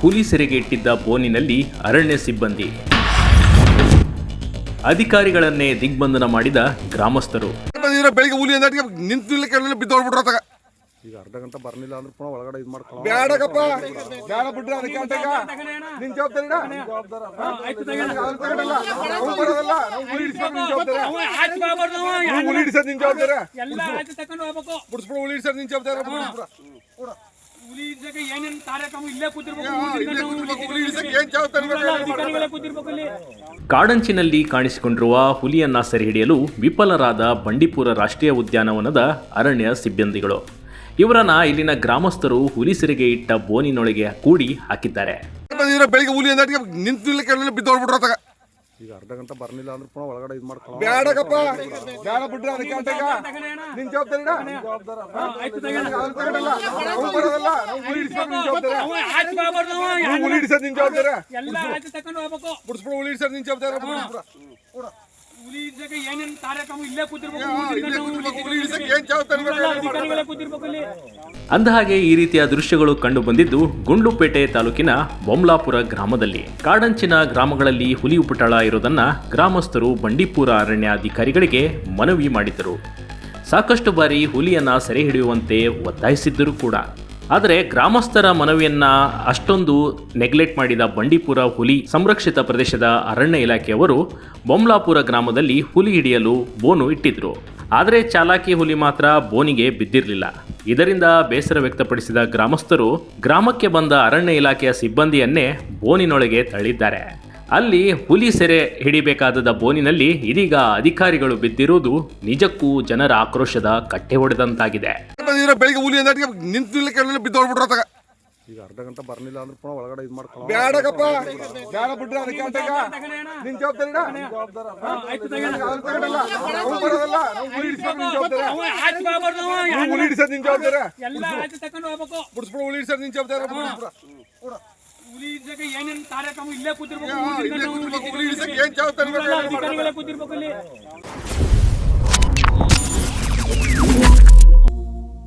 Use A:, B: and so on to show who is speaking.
A: ಹುಲಿ ಸೆರೆಗೆ ಇಟ್ಟಿದ್ದ ಬೋನಿನಲ್ಲಿ ಅರಣ್ಯ ಸಿಬ್ಬಂದಿ. ಅಧಿಕಾರಿಗಳನ್ನೇ ದಿಗ್ಬಂಧನ ಮಾಡಿದ ಗ್ರಾಮಸ್ಥರು.
B: ಬೆಳಿಗ್ಗೆ ಹುಲಿ ಅಂದಾಟಿಗೆ ನಿಂತು ಇಲ್ಲ ಕೆಳಗೆ
C: ಈಗ ಅರ್ಧ ಗಂಟೆ ಬರ್ಲಿಲ್ಲ ಅಂದ್ರೆ ಪುನಃ ಒಳಗಡೆ ಇದು ಮಾಡ್ಕೊಳ್ಳೋ
B: ಬ್ಯಾಡಕಪ್ಪ ಬ್ಯಾಡ ಬಿಡ್ರಿ ಅದಕ್ಕೆ ಅಂತ ನಿನ್ ಜವಾಬ್ದಾರಿ. ಇಡ. ಅವ್ನ್ ತಗೊಂಡಲ್ಲ. ಅವ್ನ್ ಬರೋದಲ್ಲ. ನಾವು ಹುಲಿ ಹಿಡ್ಸ್ಬೇಕು ನಿನ್ ಜವಾಬ್ದಾರಿ. ಹುಲಿ ಹಿಡ್ಸೋದ್ ನಿನ್ ಜವಾಬ್ದಾರಿ.
D: ಎಲ್ಲ ಆಚೆ ತಕೊಂಡು ಹೋಗ್ಬೇಕು.
B: ಬಿಡಿಸ್ಬಿಡು ಹುಲಿ ಹಿಡ್ಸೋದ್ ನಿನ್ ಜವಾಬ್ದಾರಿ. ಬಿಡಿಸ್ಬಿಡು.
D: ಹುಲಿ ಏನೇನ್ ಕಾರ್ಯಕ್ರಮ ಇಲ್ಲೇ ಕೂತಿರ್ಬೇಕು
A: ಕಾಡಂಚಿನಲ್ಲಿ ಕಾಣಿಸಿಕೊಂಡಿರುವ ಹುಲಿಯನ್ನ ಸೆರೆಹಿಡಿಯಲು ವಿಫಲರಾದ ಬಂಡೀಪುರ ರಾಷ್ಟ್ರೀಯ ಉದ್ಯಾನವನದ ಅರಣ್ಯ ಸಿಬ್ಬಂದಿಗಳು. ಇವರನ್ನ ಇಲ್ಲಿನ ಗ್ರಾಮಸ್ಥರು ಹುಲಿ ಸೆರೆಗೆ ಇಟ್ಟ ಬೋನಿನೊಳಗೆ ಕೂಡಿ ಹಾಕಿದ್ದಾರೆ.
B: ಬೆಳಿಗ್ಗೆ ಹುಲಿ ಅಂದಾಟಿಗೆ ನಿಂತು ಕೆಳಗೆ ಬಿದ್ದೋಡ್ಬಿಟ್ರತ್ತಾಗ
C: ಈಗ ಅರ್ಧ ಗಂಟೆ ಬರ್ಲಿಲ್ಲ ಅಂದ್ರೆ ಪುನಃ ಒಳಗಡೆ ಇದು ಮಾಡ್ಕೊಳ್ಳೋ
B: ಬ್ಯಾಡಕಪ್ಪ ಬ್ಯಾಡ ಬಿಡ್ರಿ ಅದಕ್ಕೆ ಅಂತ ನಿನ್ ಜವಾಬ್ದಾರಿ ಹುಲಿ ನಿನ್ ಜವಾಬ್ದಾರಿ ಹುಲಿ ಹಿಡ್ಸೋದ್ ನಿನ್ ಜವಾಬ್ದಾರಿ.
D: ಏನೇನ್ ಕಾರ್ಯಕ್ರಮ ಇಲ್ಲೇ ಕೂತಿರ್ಬೇಕು.
A: ಅಂದಹಾಗೆ ಈ ರೀತಿಯ ದೃಶ್ಯಗಳು ಕಂಡು ಬಂದಿದ್ದು ಗುಂಡ್ಲುಪೇಟೆ ತಾಲೂಕಿನ ಬೊಮ್ಲಾಪುರ ಗ್ರಾಮದಲ್ಲಿ. ಕಾಡಂಚಿನ ಗ್ರಾಮಗಳಲ್ಲಿ ಹುಲಿ ಉಪಟಳ ಇರುವುದನ್ನ ಗ್ರಾಮಸ್ಥರು ಬಂಡೀಪುರ ಅರಣ್ಯಾಧಿಕಾರಿಗಳಿಗೆ ಮನವಿ ಮಾಡಿದ್ದರು. ಸಾಕಷ್ಟು ಬಾರಿ ಹುಲಿಯನ್ನ ಸೆರೆ ಹಿಡಿಯುವಂತೆ ಒತ್ತಾಯಿಸಿದ್ದರೂ ಕೂಡ. ಆದರೆ ಗ್ರಾಮಸ್ಥರ ಮನವಿಯನ್ನ ಅಷ್ಟೊಂದು ನೆಗ್ಲೆಕ್ಟ್ ಮಾಡಿದ ಬಂಡೀಪುರ ಹುಲಿ ಸಂರಕ್ಷಿತ ಪ್ರದೇಶದ ಅರಣ್ಯ ಇಲಾಖೆಯವರು ಬೊಮ್ಲಾಪುರ ಗ್ರಾಮದಲ್ಲಿ ಹುಲಿ ಹಿಡಿಯಲು ಬೋನು ಇಟ್ಟಿದ್ರು. ಆದರೆ ಚಾಲಾಕಿ ಹುಲಿ ಮಾತ್ರ ಬೋನಿಗೆ ಬಿದ್ದಿರಲಿಲ್ಲ. ಇದರಿಂದ ಬೇಸರ ವ್ಯಕ್ತಪಡಿಸಿದ ಗ್ರಾಮಸ್ಥರು ಗ್ರಾಮಕ್ಕೆ ಬಂದ ಅರಣ್ಯ ಇಲಾಖೆಯ ಸಿಬ್ಬಂದಿಯನ್ನೇ ಬೋನಿನೊಳಗೆ ತಳ್ಳಿದ್ದಾರೆ. ಅಲ್ಲಿ ಹುಲಿ ಸೆರೆ ಹಿಡಿಬೇಕಾದ ಬೋನಿನಲ್ಲಿ ಇದೀಗ ಅಧಿಕಾರಿಗಳು ಬಿದ್ದಿರುವುದು ನಿಜಕ್ಕೂ ಜನರ ಆಕ್ರೋಶದ ಕಟ್ಟೆ ಹೊಡೆದಂತಾಗಿದೆ.
B: ಬೆಳಿಗ್ಗೆ ಹುಲಿ ಅಂದಾಟಿಗೆ ನಿಂತು ಇಲ್ಲ ಕೆಳಗೆ ಬಿದ್ದೋಡ್ಬಿಟ್ರತ್ತಾಗ
C: ಈಗ ಅರ್ಧ ಗಂಟೆ ಬರ್ಲಿಲ್ಲ ಅಂದ್ರೆ ಪುನಃ ಒಳಗಡೆ ಇದು ಮಾಡ್ಕೊಳ್ಳೋ
B: ಬೇಡಕಪ್ಪ ಬಿಡ್ರಿ ಅದಕ್ಕೆ ಅಂತ ನಿನ್ ಜವಾಬ್ದಾರಿ ಜವಾಬ್ದಾರಿ ಹುಲಿ ಹಿಡ್ಸೋದ್ ನಿನ್ ಜವಾಬ್ದಾರಿ. ಬಿಡಿಸ್ಬಿಡು ಹುಲಿ ಹಿಡ್ಸೋದ್ ನಿನ್ ಜವಾಬ್ದಾರಿ.
D: ಹುಲಿ ಏನೇನ್ ಕಾರ್ಯಕ್ರಮ ಇಲ್ಲೇ ಕೂತಿರ್ಬೇಕು
B: ಹಿಡ್ಸಕ್ಕೆ
D: ಕೂತಿರ್ಬೇಕು ಇಲ್ಲಿ